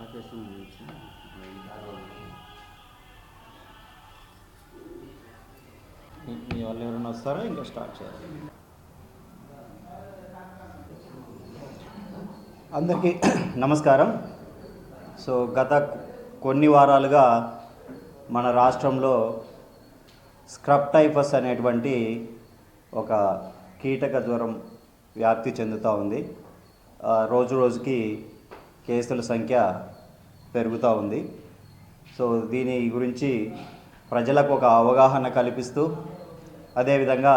ఆకాశం మీ- వాళ్ళు ఎవరైనా వస్తారా? ఇంకా స్టార్ట్ చేయాలి. అందరికీ నమస్కారం. సో గత కొన్ని వారాలుగా మన రాష్ట్రంలో స్క్రబ్ టైఫస్ అనేటువంటి ఒక కీటక జ్వరం వ్యాప్తి చెందుతూ ఉంది. ఆ, రోజు రోజుకి కేసుల సంఖ్య పెరుగుతూ ఉంది. సో దీని గురించి ప్రజలకు ఒక అవగాహన కల్పిస్తూ అదేవిధంగా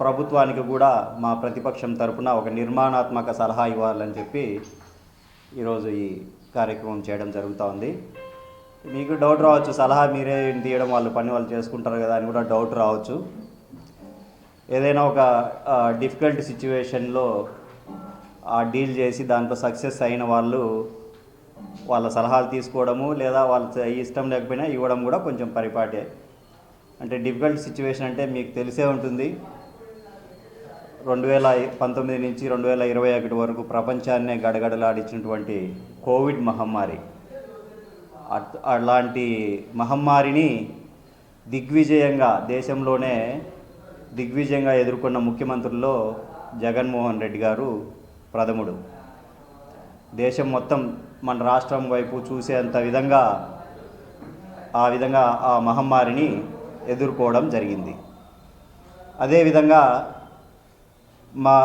ప్రభుత్వానికి కూడా మా ప్రతిపక్షం తరపున ఒక నిర్మాణాత్మక సలహా ఇవ్వాలని చెప్పి ఈరోజు ఈ కార్యక్రమం చేయడం జరుగుతూ ఉంది. మీకు డౌట్ రావచ్చు సలహా మీరే తీయడం వాళ్ళు పని వాళ్ళు చేసుకుంటారు కదా అని కూడా డౌట్ రావచ్చు. ఏదైనా ఒక డిఫికల్ట్ సిచ్యువేషన్లో డీల్ చేసి దాంట్లో సక్సెస్ అయిన వాళ్ళు వాళ్ళ సలహాలు తీసుకోవడము లేదా వాళ్ళ ఇష్టం లేకపోయినా ఇవ్వడం కూడా కొంచెం పరిపాటే. అంటే డిఫికల్ట్ సిచ్యువేషన్ అంటే మీకు తెలిసే ఉంటుంది. రెండు వేల పంతొమ్మిది నుంచి రెండు వేల ఇరవై ఒకటి వరకు ప్రపంచాన్నే గడగడలాడించినటువంటి కోవిడ్ మహమ్మారి. అలాంటి మహమ్మారిని దిగ్విజయంగా దేశంలోనే దిగ్విజయంగా ఎదుర్కొన్న ముఖ్యమంత్రుల్లో జగన్మోహన్ రెడ్డి గారు ప్రథముడు. దేశం మొత్తం మన రాష్ట్రం వైపు చూసేంత విధంగా ఆ విధంగా ఆ మహమ్మారిని ఎదుర్కోవడం జరిగింది. అదేవిధంగా మా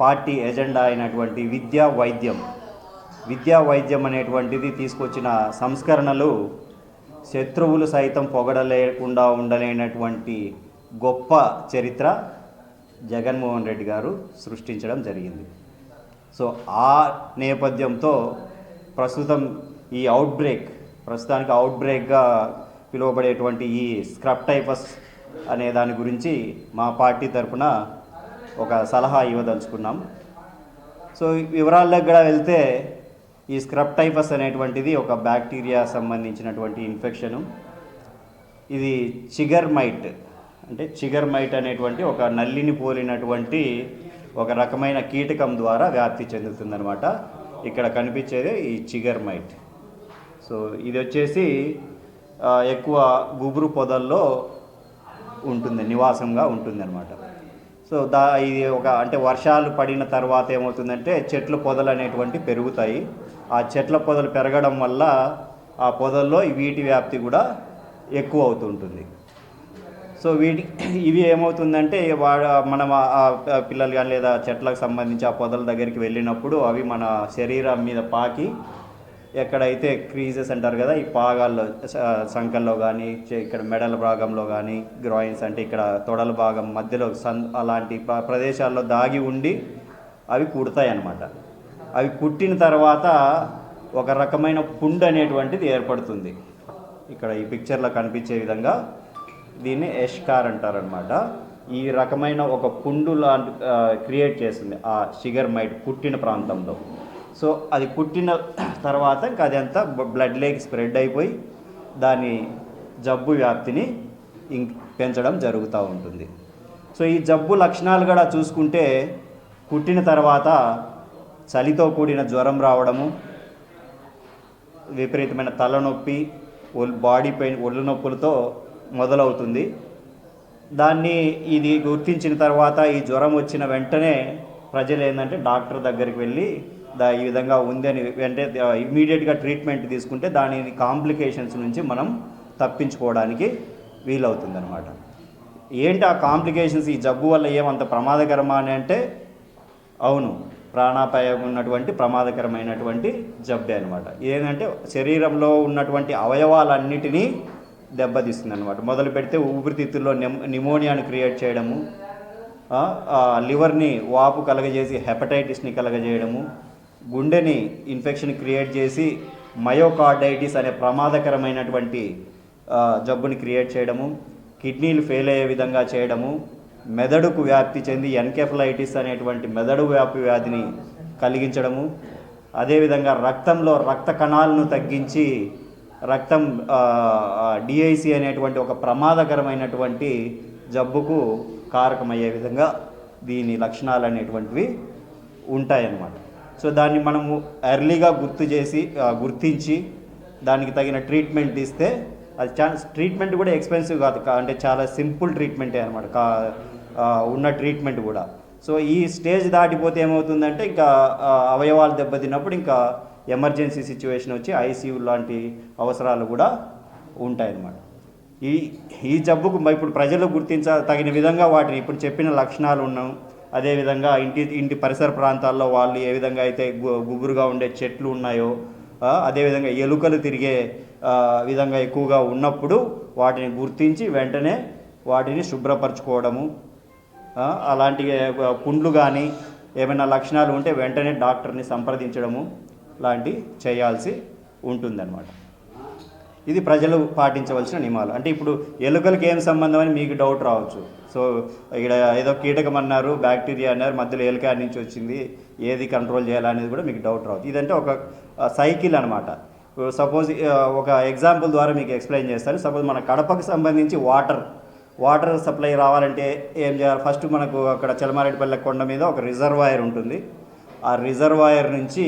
పార్టీ ఎజెండా అయినటువంటి విద్యా వైద్యం విద్యా వైద్యం అనేటువంటిది తీసుకొచ్చిన సంస్కరణలు శత్రువులు సైతం పొగడలేకుండా ఉండలేనటువంటి గొప్ప చరిత్ర జగన్మోహన్ రెడ్డి గారు సృష్టించడం జరిగింది. సో ఆ నేపథ్యంతో ప్రస్తుతం ఈ అవుట్ బ్రేక్ ప్రస్తుతానికి అవుట్ బ్రేక్గా పిలువబడేటువంటి ఈ స్క్రబ్ టైఫస్ అనే దాని గురించి మా పార్టీ తరపున ఒక సలహా ఇవ్వదలుచుకున్నాం. సో వివరాల్లోకి కూడా వెళ్తే ఈ స్క్రబ్ టైఫస్ అనేటువంటిది ఒక బ్యాక్టీరియా సంబంధించినటువంటి ఇన్ఫెక్షను ఇది చిగర్ మైట్ అంటే చిగర్ మైట్ అనేటువంటి ఒక నల్లిని పోలినటువంటి ఒక రకమైన కీటకం ద్వారా వ్యాప్తి చెందుతుందన్నమాట. ఇక్కడ కనిపించేది ఈ చిగర్ మైట్. సో ఇది వచ్చేసి ఎక్కువ గుబురు పొదల్లో ఉంటుంది నివాసంగా ఉంటుంది అనమాట సో దా ఇది ఒక అంటే వర్షాలు పడిన తర్వాత ఏమవుతుందంటే చెట్లు పొదలు అనేటువంటి పెరుగుతాయి. ఆ చెట్ల పొదలు పెరగడం వల్ల ఆ పొదల్లో ఈ వీటి వ్యాప్తి కూడా ఎక్కువ అవుతుంటుంది. సో వీటి ఇవి ఏమవుతుందంటే మనం ఆ- పిల్లలు కానీ లేదా చెట్లకు సంబంధించి ఆ పొదల దగ్గరికి వెళ్ళినప్పుడు అవి మన శరీరం మీద పాకి ఎక్కడైతే క్రీజెస్ అంటారు కదా ఈ పాగాల్లో సంకల్లో కానీ ఇక్కడ మెడల భాగంలో కానీ గ్రాయిన్స్ అంటే ఇక్కడ తొడల భాగం మధ్యలో సన్ అలాంటి ప్రదేశాల్లో దాగి ఉండి అవి కుడతాయి అన్నమాట అవి కుట్టిన తర్వాత ఒక రకమైన పుండ్ అనేటువంటిది ఏర్పడుతుంది. ఇక్కడ ఈ పిక్చర్లో కనిపించే విధంగా దీన్ని ఎష్కార్ అంటారనమాట ఈ రకమైన ఒక పుండు లాంటి క్రియేట్ చేస్తుంది ఆ షిగర్ మైట్ పుట్టిన ప్రాంతంలో. సో అది పుట్టిన తర్వాత ఇంకా అదంతా బ్లడ్ లేక్ స్ప్రెడ్ అయిపోయి దాని జబ్బు వ్యాప్తిని ఇం పెంచడం జరుగుతూ ఉంటుంది. సో ఈ జబ్బు లక్షణాలు కూడా చూసుకుంటే పుట్టిన తర్వాత చలితో కూడిన జ్వరం రావడము విపరీతమైన తలనొప్పి బాడీ పెయిన్ ఒళ్ళు నొప్పులతో మొదలవుతుంది. దాన్ని ఇది గుర్తించిన తర్వాత ఈ జ్వరం వచ్చిన వెంటనే ప్రజలు ఏంటంటే డాక్టర్ దగ్గరికి వెళ్ళి దా ఈ విధంగా ఉంది అని వెంటనే ఇమీడియట్గా ట్రీట్మెంట్ తీసుకుంటే దాని కాంప్లికేషన్స్ నుంచి మనం తప్పించుకోవడానికి వీలవుతుందనమాట ఏంటి ఆ కాంప్లికేషన్స్? ఈ జబ్బు వల్ల ఏమంత ప్రమాదకరమా అని అంటే అవును ప్రాణాపాయం ఉన్నటువంటి ప్రమాదకరమైనటువంటి జబ్బే అనమాట ఏంటంటే శరీరంలో ఉన్నటువంటి అవయవాలన్నిటినీ దెబ్బతీస్తుంది అనమాట మొదలు పెడితే ఊపిరితిత్తుల్లో నిమోనియాను క్రియేట్ చేయడము లివర్ని వాపు కలగజేసి హెపటైటిస్ని కలగజేయడము గుండెని ఇన్ఫెక్షన్ క్రియేట్ చేసి మయోకార్డైటిస్ అనే ప్రమాదకరమైనటువంటి జబ్బుని క్రియేట్ చేయడము కిడ్నీలు ఫెయిల్ అయ్యే విధంగా చేయడము మెదడుకు వ్యాప్తి చెంది ఎన్కెఫలైటిస్ అనేటువంటి మెదడు వ్యాపి వ్యాధిని కలిగించడము అదేవిధంగా రక్తంలో రక్త కణాలను తగ్గించి రక్తం డిఐసి అనేటువంటి ఒక ప్రమాదకరమైనటువంటి జబ్బుకు కారకమయ్యే విధంగా దీని లక్షణాలు అనేటువంటివి ఉంటాయన్నమాట. సో దాన్ని మనము ఎర్లీగా గుర్తు చేసి గుర్తించి దానికి తగిన ట్రీట్మెంట్ ఇస్తే అది చా ట్రీట్మెంట్ కూడా ఎక్స్పెన్సివ్ కాదు అంటే చాలా సింపుల్ ట్రీట్మెంటే అనమాట కా ఉన్న ట్రీట్మెంట్ కూడా. సో ఈ స్టేజ్ దాటిపోతే ఏమవుతుందంటే ఇంకా అవయవాలు దెబ్బతిన్నప్పుడు ఇంకా ఎమర్జెన్సీ సిచ్యువేషన్ వచ్చి ఐసీయూ లాంటి అవసరాలు కూడా ఉంటాయన్నమాట. ఈ ఈ జబ్బుకు ఇప్పుడు ప్రజలు గుర్తించ తగిన విధంగా వాటిని ఇప్పుడు చెప్పిన లక్షణాలు ఉన్నాం. అదేవిధంగా ఇంటి ఇంటి పరిసర ప్రాంతాల్లో వాళ్ళు ఏ విధంగా అయితే గు- గుబురుగా ఉండే చెట్లు ఉన్నాయో అదేవిధంగా ఎలుకలు తిరిగే విధంగా ఎక్కువగా ఉన్నప్పుడు వాటిని గుర్తించి వెంటనే వాటిని శుభ్రపరచుకోవడము అలాంటి పుండ్లు కానీ ఏమైనా లక్షణాలు ఉంటే వెంటనే డాక్టర్ని సంప్రదించడము లాంటి చేయాల్సి ఉంటుందన్నమాట. ఇది ప్రజలు పాటించవలసిన నియమాలు. అంటే ఇప్పుడు ఎలుకలకి ఏం సంబంధం అని మీకు డౌట్ రావచ్చు. సో ఇక్కడ ఏదో కీటకం అన్నారు బ్యాక్టీరియా అన్నారు మధ్యలో ఎలుక నుంచి వచ్చింది ఏది కంట్రోల్ చేయాలనేది కూడా మీకు డౌట్ రావచ్చు. ఇదంటే ఒక సైకిల్ అనమాట సపోజ్ ఒక ఎగ్జాంపుల్ ద్వారా మీకు ఎక్స్ప్లెయిన్ చేస్తాను. సపోజ్ మన కడపకు సంబంధించి వాటర్ వాటర్ సప్లై రావాలంటే ఏం చేయాలి? ఫస్ట్ మనకు అక్కడ చలమారెడ్డిపల్లె కొండ మీద ఒక రిజర్వాయర్ ఉంటుంది. ఆ రిజర్వాయర్ నుంచి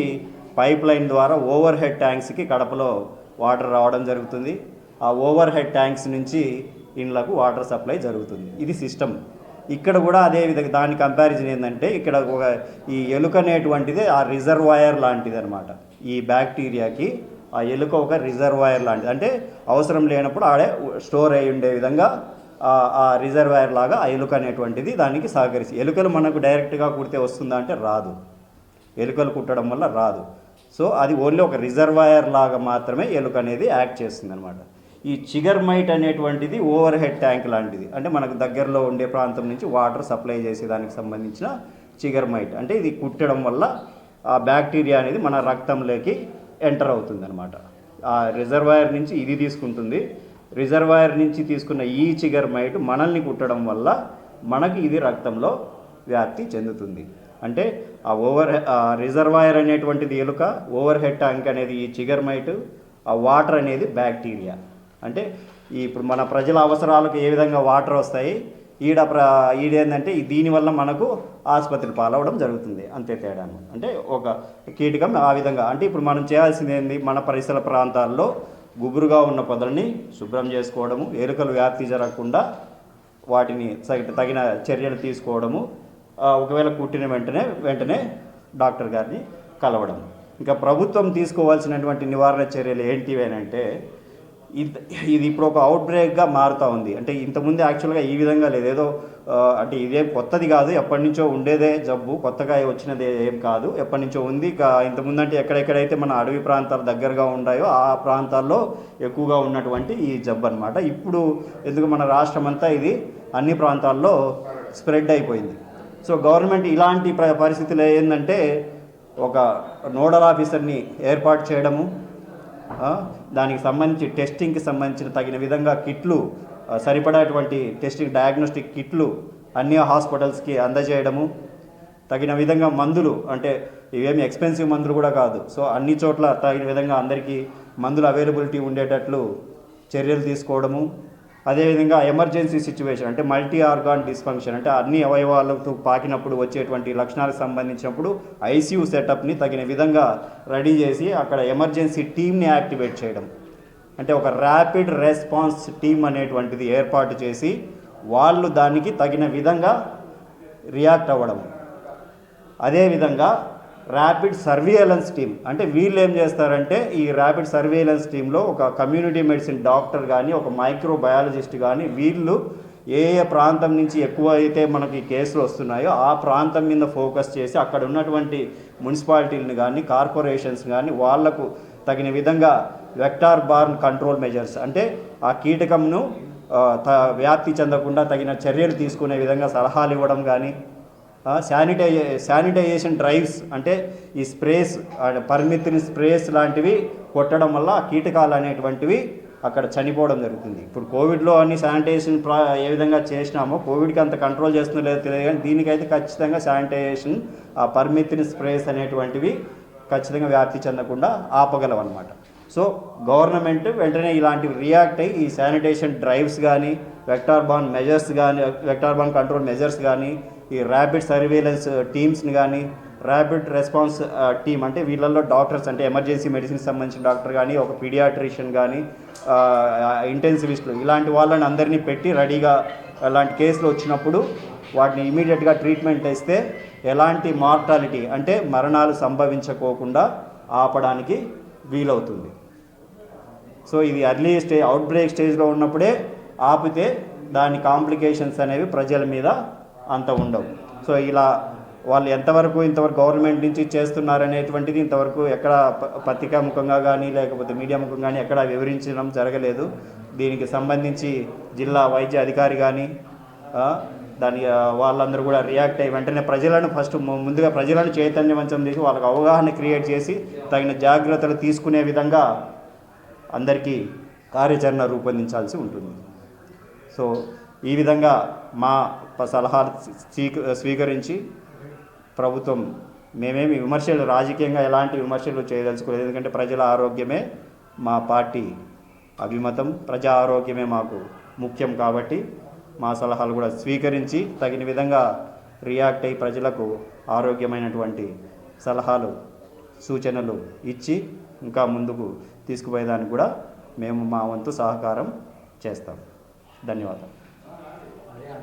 పైప్ లైన్ ద్వారా ఓవర్ హెడ్ ట్యాంక్స్కి కడపలో వాటర్ రావడం జరుగుతుంది. ఆ ఓవర్ హెడ్ ట్యాంక్స్ నుంచి ఇండ్లకు వాటర్ సప్లై జరుగుతుంది. ఇది సిస్టమ్. ఇక్కడ కూడా అదే విధంగా దాని కంపారిజన్ ఏంటంటే ఇక్కడ ఒక ఈ ఎలుక అనేటువంటిది ఆ రిజర్వాయర్ లాంటిది అనమాట ఈ బ్యాక్టీరియాకి ఆ ఎలుక ఒక రిజర్వాయర్ లాంటిది. అంటే అవసరం లేనప్పుడు ఆడే స్టోర్ అయి ఉండే విధంగా ఆ- రిజర్వాయర్ లాగా ఆ ఎలుక అనేటువంటిది దానికి సహకరిస్తుంది. ఎలుకలు మనకు డైరెక్ట్గా కుడితే వస్తుందా అంటే రాదు. ఎలుకలు కుట్టడం వల్ల రాదు. సో అది ఓన్లీ ఒక రిజర్వాయర్ లాగా మాత్రమే ఎలుక అనేది యాక్ట్ చేస్తుంది అనమాట ఈ చిగర్ మైట్ అనేటువంటిది ఓవర్ హెడ్ ట్యాంక్ లాంటిది. అంటే మనకు దగ్గరలో ఉండే ప్రాంతం నుంచి వాటర్ సప్లై చేసే దానికి సంబంధించిన చిగర్ మైట్. అంటే ఇది కుట్టడం వల్ల ఆ బ్యాక్టీరియా అనేది మన రక్తంలోకి ఎంటర్ అవుతుంది అనమాట ఆ రిజర్వాయర్ నుంచి ఇది తీసుకుంటుంది. రిజర్వాయర్ నుంచి తీసుకున్న ఈ చిగర్ మైట్ మనల్ని కుట్టడం వల్ల మనకి ఇది రక్తంలో వ్యాప్తి చెందుతుంది. అంటే ఆ ఓవర్ ఆ రిజర్వాయర్ అనేటువంటిది ఎలుక ఓవర్ హెడ్ ట్యాంక్ అనేది ఈ చిగర్ మైట్ ఆ వాటర్ అనేది బ్యాక్టీరియా. అంటే ఇప్పుడు మన ప్రజల అవసరాలకు ఏ విధంగా వాటర్ వస్తాయి ఈడ ప్ర ఈడేందంటే దీనివల్ల మనకు ఆసుపత్రి పాలవడం జరుగుతుంది అంతే తేడా అంటే ఒక కీటకం ఆ విధంగా. అంటే ఇప్పుడు మనం చేయాల్సింది ఏంది మన పరిసర ప్రాంతాల్లో గుబురుగా ఉన్న పొదల్ని శుభ్రం చేసుకోవడము ఎలుకలు వ్యాప్తి జరగకుండా వాటిని తగిన చర్యలు తీసుకోవడము ఒకవేళ కుట్టిన వెంటనే వెంటనే డాక్టర్ గారిని కలవడం. ఇంకా ప్రభుత్వం తీసుకోవాల్సినటువంటి నివారణ చర్యలు ఏంటివి అని అంటే ఇది ఇది ఇప్పుడు ఒక అవుట్ బ్రేక్గా మారుతూ ఉంది. అంటే ఇంతకుముందు యాక్చువల్గా ఈ విధంగా లేదు. ఏదో అంటే ఇదేం కొత్తది కాదు. ఎప్పటి నుంచో ఉండేదే జబ్బు. కొత్తగా వచ్చినది ఏం కాదు. ఎప్పటి నుంచో ఉంది. కా- ఇంతకుముందు అంటే ఎక్కడెక్కడైతే మన అడవి ప్రాంతాలు దగ్గరగా ఉన్నాయో ఆ ప్రాంతాల్లో ఎక్కువగా ఉన్నటువంటి ఈ జబ్బు అనమాట ఇప్పుడు ఎందుకు మన రాష్ట్రం అంతా ఇది అన్ని ప్రాంతాల్లో స్ప్రెడ్ అయిపోయింది. సో గవర్నమెంట్ ఇలాంటి ప్ర- పరిస్థితులు ఏంటంటే ఒక నోడల్ ఆఫీసర్ని ఏర్పాటు చేయడము దానికి సంబంధించి టెస్టింగ్కి సంబంధించిన తగిన విధంగా కిట్లు సరిపడేటువంటి టెస్టింగ్ డయాగ్నోస్టిక్ కిట్లు అన్ని హాస్పిటల్స్కి అందజేయడము తగిన విధంగా మందులు అంటే ఇవేమి ఎక్స్పెన్సివ్ మందులు కూడా కాదు. సో అన్ని చోట్ల తగిన విధంగా అందరికీ మందులు అవైలబిలిటీ ఉండేటట్లు చర్యలు తీసుకోవడము అదేవిధంగా ఎమర్జెన్సీ సిచ్యువేషన్ అంటే మల్టీ ఆర్గాన్ డిస్ఫంక్షన్ అంటే అన్ని అవయవాలతో పాకినప్పుడు వచ్చేటువంటి లక్షణాలకు సంబంధించినప్పుడు ఐసీయూ సెటప్ని తగిన విధంగా రెడీ చేసి అక్కడ ఎమర్జెన్సీ టీమ్ని యాక్టివేట్ చేయడం. అంటే ఒక ర్యాపిడ్ రెస్పాన్స్ టీమ్ అనేటువంటిది ఏర్పాటు చేసి వాళ్ళు దానికి తగిన విధంగా రియాక్ట్ అవ్వడం. అదేవిధంగా ర్యాపిడ్ సర్వేలెన్స్ టీమ్ అంటే వీళ్ళు ఏం చేస్తారంటే ఈ ర్యాపిడ్ సర్వేలెన్స్ టీంలో ఒక కమ్యూనిటీ మెడిసిన్ డాక్టర్ కానీ ఒక మైక్రో బయాలజిస్ట్ కానీ వీళ్ళు ఏ ఏ ప్రాంతం నుంచి ఎక్కువ అయితే మనకి కేసులు వస్తున్నాయో ఆ ప్రాంతం మీద ఫోకస్ చేసి అక్కడ ఉన్నటువంటి మున్సిపాలిటీలను కానీ కార్పొరేషన్స్ కానీ వాళ్ళకు తగిన విధంగా వెక్టార్ బార్న్ కంట్రోల్ మెజర్స్ అంటే ఆ కీటకంను త వ్యాప్తి చెందకుండా తగిన చర్యలు తీసుకునే విధంగా సలహాలు ఇవ్వడం కానీ శానిటైజ శానిటైజేషన్ డ్రైవ్స్ అంటే ఈ స్ప్రేస్ పరిమితిని స్ప్రేస్ లాంటివి కొట్టడం వల్ల కీటకాలు అనేటువంటివి అక్కడ చనిపోవడం జరుగుతుంది. ఇప్పుడు కోవిడ్లో అన్ని శానిటైజేషన్ ప్రా ఏ విధంగా చేసినామో కోవిడ్కి అంత కంట్రోల్ చేస్తుందో లేదో తెలియదు కానీ దీనికైతే ఖచ్చితంగా శానిటైజేషన్ ఆ పరిమితిని స్ప్రేస్ అనేటువంటివి ఖచ్చితంగా వ్యాప్తి చెందకుండా ఆపగలం అనమాట సో గవర్నమెంట్ వెంటనే ఇలాంటివి రియాక్ట్ అయ్యి ఈ శానిటేషన్ డ్రైవ్స్ కానీ వెక్టార్ బాన్ మెజర్స్ కానీ వెక్టార్ బాన్ కంట్రోల్ మెజర్స్ కానీ ఈ ర్యాపిడ్ సర్వేలెన్స్ టీమ్స్ని కానీ ర్యాపిడ్ రెస్పాన్స్ టీమ్ అంటే వీళ్ళల్లో డాక్టర్స్ అంటే ఎమర్జెన్సీ మెడిసిన్ సంబంధించిన డాక్టర్ కానీ ఒక పీడియాట్రిషియన్ కానీ ఇంటెన్సివిస్టులు ఇలాంటి వాళ్ళని అందరినీ పెట్టి రెడీగా అలాంటి కేసులు వచ్చినప్పుడు వాటిని ఇమీడియట్గా ట్రీట్మెంట్ ఇస్తే ఎలాంటి మార్టాలిటీ అంటే మరణాలు సంభవించకోకుండా ఆపడానికి వీలవుతుంది. సో ఇది అర్లీ స్టే అవుట్ బ్రేక్ స్టేజ్లో ఉన్నప్పుడే ఆపితే దాని కాంప్లికేషన్స్ అనేవి ప్రజల మీద అంత ఉండవు. సో ఇలా వాళ్ళు ఎంతవరకు ఇంతవరకు గవర్నమెంట్ నుంచి చేస్తున్నారనేటువంటిది ఇంతవరకు ఎక్కడ ప- పత్రికా ముఖంగా కానీ లేకపోతే మీడియా ముఖంగా కానీ ఎక్కడ వివరించడం జరగలేదు. దీనికి సంబంధించి జిల్లా వైద్య అధికారి కానీ దాని వాళ్ళందరూ కూడా రియాక్ట్ అయ్యి వెంటనే ప్రజలను ఫస్ట్ ముందుగా ప్రజలను చైతన్యవంతం చేసి వాళ్ళకి అవగాహన క్రియేట్ చేసి తగిన జాగ్రత్తలు తీసుకునే విధంగా అందరికీ కార్యాచరణ రూపొందించాల్సి ఉంటుంది. సో ఈ విధంగా మా సలహా సలహాలు స్వీకరించి ప్రభుత్వం మేమేమి విమర్శలు రాజకీయంగా ఎలాంటి విమర్శలు చేయదలుచుకోలేదు. ఎందుకంటే ప్రజల ఆరోగ్యమే మా పార్టీ అభిమతం ప్రజా ఆరోగ్యమే మాకు ముఖ్యం కాబట్టి మా సలహాలు కూడా స్వీకరించి తగిన విధంగా రియాక్ట్ అయ్యి ప్రజలకు ఆరోగ్యమైనటువంటి సలహాలు సూచనలు ఇచ్చి ఇంకా ముందుకు తీసుకుపోయేదానికి కూడా మేము మా వంతు సహకారం చేస్తాం. ధన్యవాదాలు. pareja.